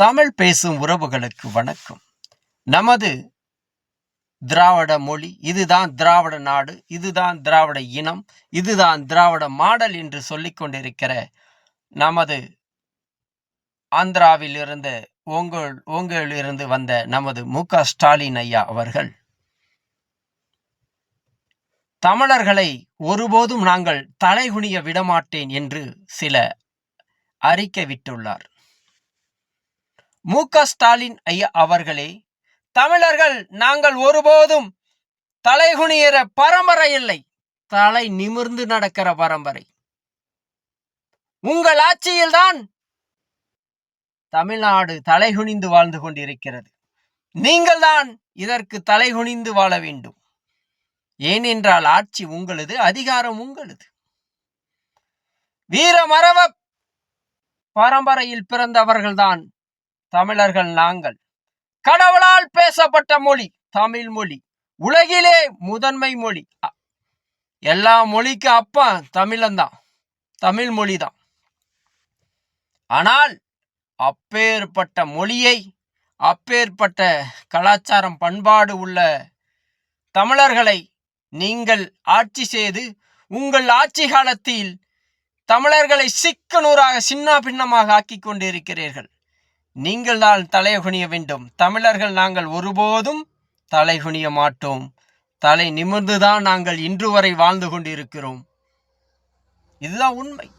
தமிழ் பேசும் உறவுகளுக்கு வணக்கம். நமது திராவிட மொழி இதுதான் திராவிட நாடு இதுதான் திராவிட இனம் இதுதான் திராவிட மாடல் என்று சொல்லிக்கொண்டிருக்கிற நமது ஆந்திராவிலிருந்து ஓங்கோல் ஓங்கோலிருந்து வந்த நமது மு. க. ஸ்டாலின் ஐயா அவர்கள். தமிழர்களை ஒருபோதும் நாங்கள் தலைகுனிய விடமாட்டேன் என்று சில அறிக்கை விட்டுள்ளார். மு. க. ஸ்டாலின் ஐயா அவர்களே தமிழர்கள் நாங்கள் ஒருபோதும் தலைகுனியிற பரம்பரை இல்லை. தலை நிமிர்ந்து நடக்கிற பரம்பரை. உங்கள் ஆட்சியில்தான் தமிழ்நாடு தலைகுனிந்து வாழ்ந்து கொண்டிருக்கிறது. நீங்கள்தான் இதற்கு தலைகுனிந்து வாழ வேண்டும். ஏனென்றால் ஆட்சி உங்களது அதிகாரம் உங்களது. வீரமரவ பரம்பரையில் பிறந்தவர்கள்தான் தமிழர்கள் நாங்கள். கடவுளால் பேசப்பட்ட மொழி தமிழ் மொழி. உலகிலே முதன்மை மொழி. எல்லா மொழிக்கு அப்பா தமிழன்தான். தமிழ் மொழிதான். ஆனால் அப்பேற்பட்ட மொழியை அப்பேற்பட்ட கலாச்சாரம் பண்பாடு உள்ள தமிழர்களை நீங்கள் ஆட்சி செய்து உங்கள் ஆட்சி காலத்தில் தமிழர்களை சிக்கனூராக சின்ன பின்னமாக ஆக்கி கொண்டிருக்கிறீர்கள். நீங்கள் தான் தலைகுனிய வேண்டும். தமிழர்கள் நாங்கள் ஒருபோதும் தலைகுனிய மாட்டோம். தலை நிமிர்ந்துதான் நாங்கள் இன்று வரை வாழ்ந்து கொண்டிருக்கிறோம். இதுதான் உண்மை.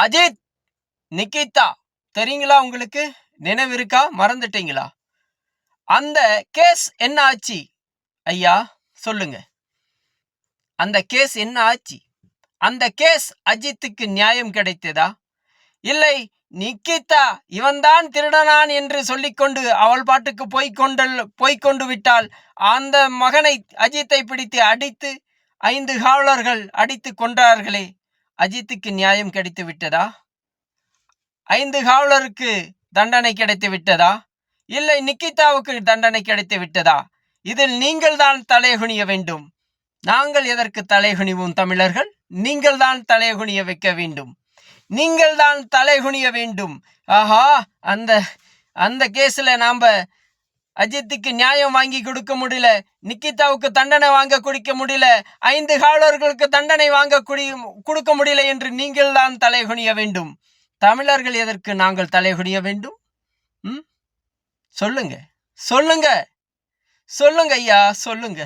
அஜித் நிகிதா தெரியுங்களா உங்களுக்கு? நினைவு இருக்கா மறந்துட்டீங்களா? அந்த கேஸ் என்ன ஆச்சு? ஐயா சொல்லுங்க. அந்த கேஸ் என்ன ஆச்சு? அந்த கேஸ் அஜித்துக்கு நியாயம் கிடைத்ததா? இல்லை நிக்கிதா இவன்தான் திருடனான் என்று சொல்லிக்கொண்டு அவள் பாட்டுக்கு போய்கொண்டல் போய்கொண்டு விட்டால் அந்த மகனை அஜித்தை பிடித்து அடித்து ஐந்து காவலர்கள் அடித்து கொன்றார்களே அஜித்துக்கு நியாயம் கிடைத்து விட்டதா? ஐந்து காவலருக்கு தண்டனை கிடைத்து விட்டதா? இல்லை நிக்கிதாவுக்கு தண்டனை கிடைத்து விட்டதா? இதில் நீங்கள் தான் தலைகுனிய வேண்டும். நாங்கள் எதற்கு தலைகுனிவோம் தமிழர்கள்? நீங்கள் தான் தலைகுனிய வைக்க வேண்டும். நீங்கள் தான் தலைகுனிய வேண்டும். ஆஹா அந்த அந்த கேஸில் நாம் அஜித்துக்கு நியாயம் வாங்கி கொடுக்க முடியல நிக்கிதாவுக்கு தண்டனை வாங்க குடிக்க முடியல ஐந்து காவலர்களுக்கு தண்டனை வாங்க குடி கொடுக்க முடியல என்று நீங்கள் தான் தலைகுனிய வேண்டும். தமிழர்கள் எதற்கு நாங்கள் தலைகுனிய வேண்டும்? ம்? சொல்லுங்க. சொல்லுங்க. சொல்லுங்க ஐயா சொல்லுங்க.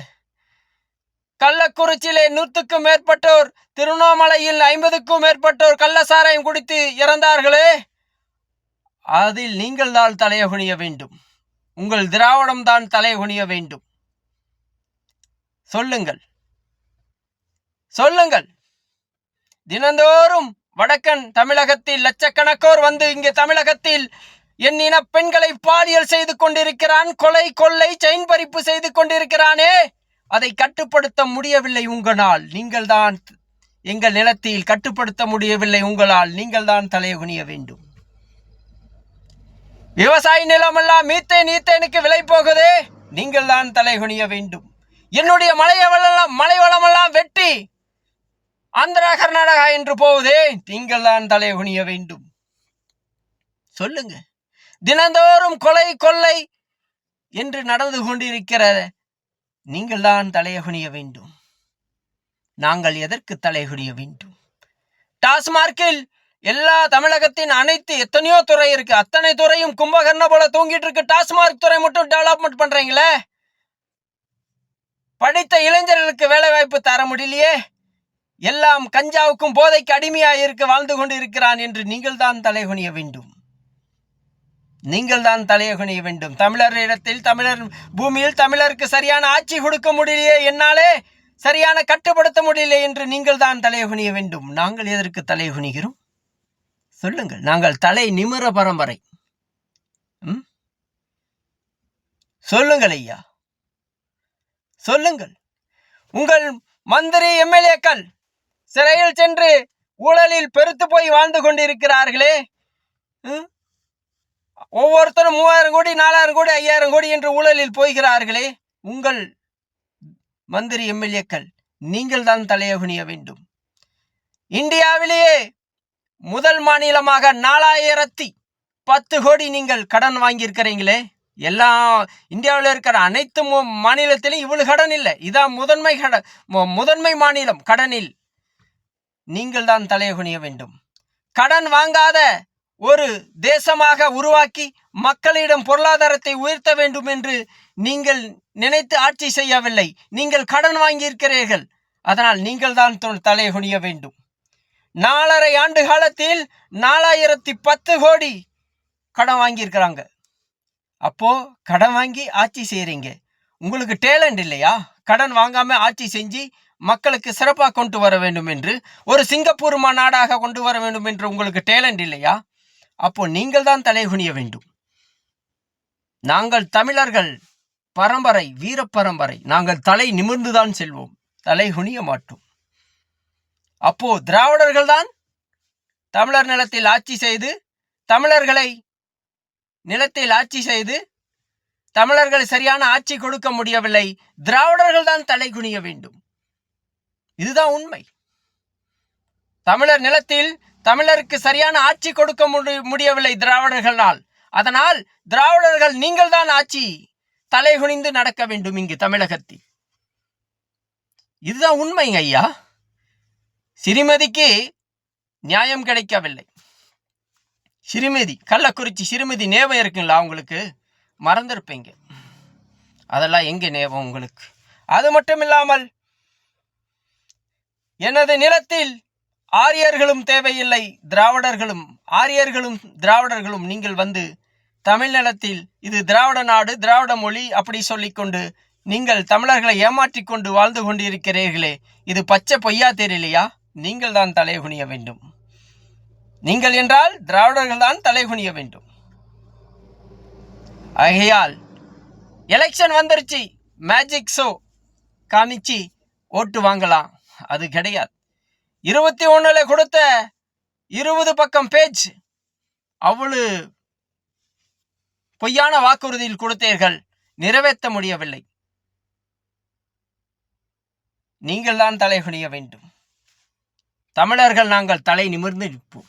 கள்ளக்குறிச்சியிலே நூற்றுக்கும் மேற்பட்டோர் திருவண்ணாமலையில் ஐம்பதுக்கும் மேற்பட்டோர் கள்ளசாராயம் குடித்து இறந்தார்களே? அதில் நீங்கள் தான் தலையகுனிய வேண்டும். உங்கள் திராவிடம் தான் தலையகுனிய வேண்டும். சொல்லுங்கள். சொல்லுங்கள். தினந்தோறும் வடக்கன் தமிழகத்தில் லட்சக்கணக்கோர் வந்து இங்கே தமிழகத்தில் என் இன பெண்களை பாலியல் செய்து கொண்டிருக்கிறான் கொலை கொள்ளை செயின் பறிப்பு செய்து கொண்டிருக்கிறானே? அதை கட்டுப்படுத்த முடியவில்லை உங்களால். நீங்கள் தான் எங்கள் நிலத்தில் கட்டுப்படுத்த முடியவில்லை உங்களால். நீங்கள் தான் தலையகுனிய வேண்டும். விவசாய நிலமெல்லாம் மீத்தேன் ஈத்தேனுக்கு விலை போகுதே. நீங்கள் தான் தலைகுனிய வேண்டும். என்னுடைய மலை வளம் மலை வளமெல்லாம் வெட்டி ஆந்திரா கர்நாடகா என்று போகுதே. நீங்கள் தான் தலைகுனிய வேண்டும். சொல்லுங்க. தினந்தோறும் கொலை கொள்ளை என்று நடந்து கொண்டிருக்கிற நீங்கள் தான் வேண்டும். நாங்கள் எதற்கு தலைகுனிய வேண்டும்? டாஸ்மார்க்கில் எல்லா தமிழகத்தின் அனைத்து எத்தனையோ துறை இருக்கு. அத்தனை துறையும் கும்பகர்ண போல தூங்கிட்டு இருக்கு. டாஸ்மார்க் துறை மட்டும் டெவலப்மெண்ட் பண்றீங்களே? படித்த இளைஞர்களுக்கு வேலை வாய்ப்பு தர முடியலையே? எல்லாம் கஞ்சாவுக்கும் போதைக்கு அடிமையாக இருக்க வாழ்ந்து கொண்டு இருக்கிறான் என்று நீங்கள் தான் தலைகுனிய வேண்டும். நீங்கள் தான் தலையகுனிய வேண்டும். தமிழர் இடத்தில் தமிழர் பூமியில் தமிழருக்கு சரியான ஆட்சி கொடுக்க முடியலையே என்னாலே சரியான கட்டுப்படுத்த முடியல என்று நீங்கள் தான் தலையகுனிய வேண்டும். நாங்கள் எதற்கு தலையகுனிகிறோம்? சொல்லுங்கள். நாங்கள் தலை நிமிர பரம்பரை. ம்? சொல்லுங்கள் ஐயா. சொல்லுங்கள். உங்கள் மந்திரி எம்எல்ஏக்கள் சிறையில் சென்று ஊழலில் பெருத்து போய் வாழ்ந்து கொண்டிருக்கிறார்களே. ம்? ஒவ்வொருத்தரும் மூவாயிரம் கோடி நாலாயிரம் கோடி ஐயாயிரம் கோடி என்று ஊழலில் போகிறார்களே உங்கள் மந்திரி எம்எல்ஏக்கள் நீங்கள் தான் தலையகுனிய வேண்டும். இந்தியாவிலேயே முதல் மாநிலமாக நாலாயிரத்தி பத்து கோடி நீங்கள் கடன் வாங்கியிருக்கிறீங்களே எல்லா இந்தியாவில் இருக்கிற அனைத்து மாநிலத்திலும் இவ்வளவு கடன் இல்லை. இதான் முதன்மை கடன் மு- முதன்மை மாநிலம் கடனில். நீங்கள் தான் தலையகுனிய வேண்டும். கடன் வாங்காத ஒரு தேசமாக உருவாக்கி மக்களிடம் பொருளாதாரத்தை உயர்த்த வேண்டும் என்று நீங்கள் நினைத்து ஆட்சி செய்யவில்லை. நீங்கள் கடன் வாங்கியிருக்கிறீர்கள். அதனால் நீங்கள் தான் தலை தலைகுனிய வேண்டும். நாலரை ஆண்டு காலத்தில் நாலாயிரத்தி பத்து கோடி கடன் வாங்கியிருக்கிறாங்க. அப்போ கடன் வாங்கி ஆட்சி செய்கிறீங்க உங்களுக்கு டேலண்ட் இல்லையா? கடன் வாங்காம ஆட்சி செஞ்சு மக்களுக்கு சிறப்பாக கொண்டு வர வேண்டும் என்று ஒரு சிங்கப்பூர் நாடாக கொண்டு வர வேண்டும் என்று உங்களுக்கு டேலண்ட் இல்லையா? அப்போ நீங்கள் தான் தலைகுனிய வேண்டும். நாங்கள் தமிழர்கள் பரம்பரை வீர பரம்பரை நாங்கள் தலை நிமிர்ந்துதான் செல்வோம். தலை குனிய மாட்டோம். அப்போ திராவிடர்கள் தான் தமிழர் நிலத்தில் ஆட்சி செய்து தமிழர்களை நிலத்தில் ஆட்சி செய்து தமிழர்கள் சரியான ஆட்சி கொடுக்க முடியவில்லை. திராவிடர்கள் தான் தலை குனிய வேண்டும். இதுதான் உண்மை. தமிழர் நிலத்தில் தமிழருக்கு சரியான ஆட்சி கொடுக்க முடியவில்லை திராவிடர்களால். அதனால் திராவிடர்கள் நீங்கள் தான் ஆட்சி தலைகுனிந்து நடக்க வேண்டும் இங்கு தமிழகத்தில். இதுதான் உண்மைங்க ஐயா. சிறுமதிக்கு நியாயம் கிடைக்கவில்லை. சிறுமதி கள்ளக்குறிச்சி சிறுமதி நேபம் இருக்குங்களா உங்களுக்கு? மறந்துருப்பீங்க. அதெல்லாம் எங்க நேபம் உங்களுக்கு? அது மட்டும் இல்லாமல் எனது நிலத்தில் ஆரியர்களும் தேவையில்லை திராவிடர்களும் ஆரியர்களும் திராவிடர்களும் நீங்கள் வந்து தமிழ்நிலத்தில் இது திராவிட நாடு திராவிட மொழி அப்படி சொல்லிக்கொண்டு நீங்கள் தமிழர்களை ஏமாற்றிக் கொண்டு வாழ்ந்து கொண்டிருக்கிறீர்களே. இது பச்சை பொய்யா தெரியலையா? நீங்கள் தான் தலைகுனிய வேண்டும். நீங்கள் என்றால் திராவிடர்கள் தான் தலைகுனிய வேண்டும். ஆகையால் எலெக்ஷன் வந்துருச்சு. மேஜிக் ஷோ காமிச்சு ஓட்டு வாங்கலாம். அது கிடையாது. இருபத்தி ஒண்ணுல கொடுத்த இருபது பக்கம் பேஜ் அவ்வளவு பொய்யான வாக்குறுதியில் கொடுத்தீர்கள். நிறைவேற்ற முடியவில்லை. நீங்கள் தான் தலை குனிய வேண்டும். தமிழர்கள் நாங்கள் தலை நிமிர்ந்து நிற்போம்.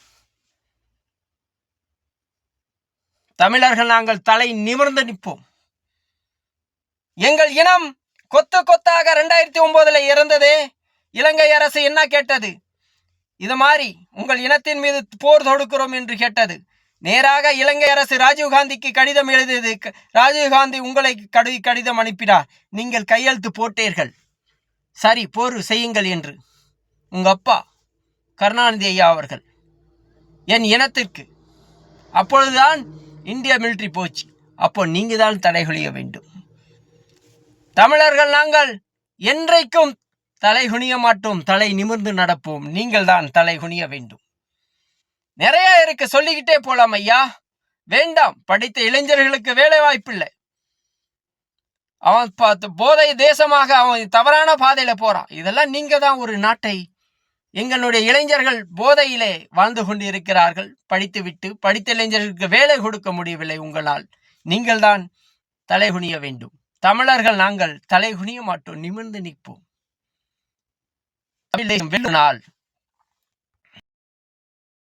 தமிழர்கள் நாங்கள் தலை நிமிர்ந்து நிற்போம். எங்கள் இனம் கொத்து கொத்தாக ரெண்டாயிரத்தி ஒன்பதுல இறந்ததே. இலங்கை அரசு என்ன கேட்டது? இது மாதிரி உங்கள் இனத்தின் மீது போர் தொடுக்கிறோம் என்று கேட்டது. நேராக இலங்கை அரசு ராஜீவ்காந்திக்கு கடிதம் எழுதியது. க- ராஜீவ்காந்தி உங்களை கடி கடிதம் அனுப்பினார். நீங்கள் கையெழுத்து போட்டீர்கள். சரி போர் செய்யுங்கள் என்று. உங்கள் அப்பா கருணாநிதி ஐயா அவர்கள் என் இனத்திற்கு. அப்பொழுதுதான் இந்திய மிலிட்ரி போச்சு. அப்போ நீங்கள் தான் தடைகுனிய வேண்டும். தமிழர்கள் நாங்கள் என்றைக்கும் தலை குனிய மாட்டோம் தலை நிமிர்ந்து நடப்போம். நீங்கள் தான் தலை குனிய வேண்டும். நிறைய இருக்கு சொல்லிக்கிட்டே போலாம் ஐயா. வேண்டாம் படித்த இளைஞர்களுக்கு வேலை வாய்ப்பில்லை அவன் பார்த்து போதை தேசமாக அவன் தவறான பாதையில போறான். இதெல்லாம் நீங்க தான் ஒரு நாட்டை எங்களுடைய இளைஞர்கள் போதையிலே வாழ்ந்து கொண்டிருக்கிறார்கள். படித்துவிட்டு படித்த இளைஞர்களுக்கு வேலை கொடுக்க முடியவில்லை உங்களால். நீங்கள் தான் தலைகுனிய வேண்டும். தமிழர்கள் நாங்கள் தலைகுனிய மாட்டோம் நிமிர்ந்து நிற்போம். தமிழை வெல்லும் நாள்.